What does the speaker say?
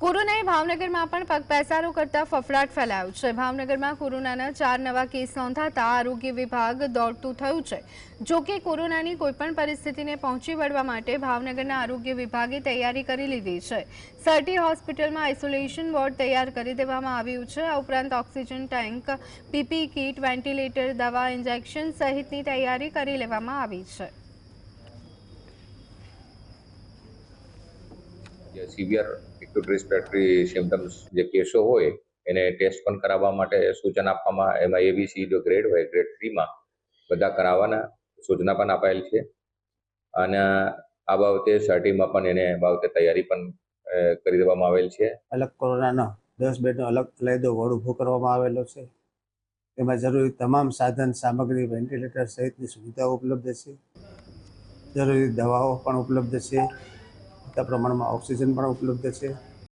કોરોનાએ ભાવનગરમાં પણ પગપેસારો કરતા ફફડાટ ફેલાયો છે. ભાવનગરમાં કોરોનાના ચાર નવા કેસ નોંધાતા આરોગ્ય વિભાગ દોડતું થયું છે. જોકે કોરોનાની કોઈપણ પરિસ્થિતિને પહોંચી વળવા માટે ભાવનગરના આરોગ્ય વિભાગે તૈયારી કરી લીધી છે. સર્ટી હોસ્પિટલમાં આઇસોલેશન વોર્ડ તૈયાર કરી દેવામાં આવ્યું છે. આ ઉપરાંત oxygen tank, PP kit, ventilator, દવા, ઇન્જેક્શન સહિતની તૈયારી કરી લેવામાં આવી છે. સિવિયર એક્યુટ રિસ્પિરેટરી સિમ્ટમ્સ જે કેસો હોય, એને ટેસ્ટ પણ કરાવવા માટે સૂચન આપવામાં, એમાં એબીસી જો ગ્રેડ હોય ગ્રેડ થ્રીમાં બધા કરાવવાના, સૂચના પણ અપાયેલ છે. અને આ બાબતે સર્ટીમાં પણ એને બાબતે તૈયારી પણ કરી દેવામાં આવેલ છે. અલગ કોરોનાનો દસ બેડનો અલગ અલાયદો વોર્ડ ઊભો કરવામાં આવેલો છે. એમાં જરૂરી તમામ સાધન, સામગ્રી, વેન્ટિલેટર સહિતની સુવિધાઓ ઉપલબ્ધ છે. જરૂરી દવાઓ પણ ઉપલબ્ધ છે. પૂરતા પ્રમાણમાં ઓક્સિજન પણ ઉપલબ્ધ છે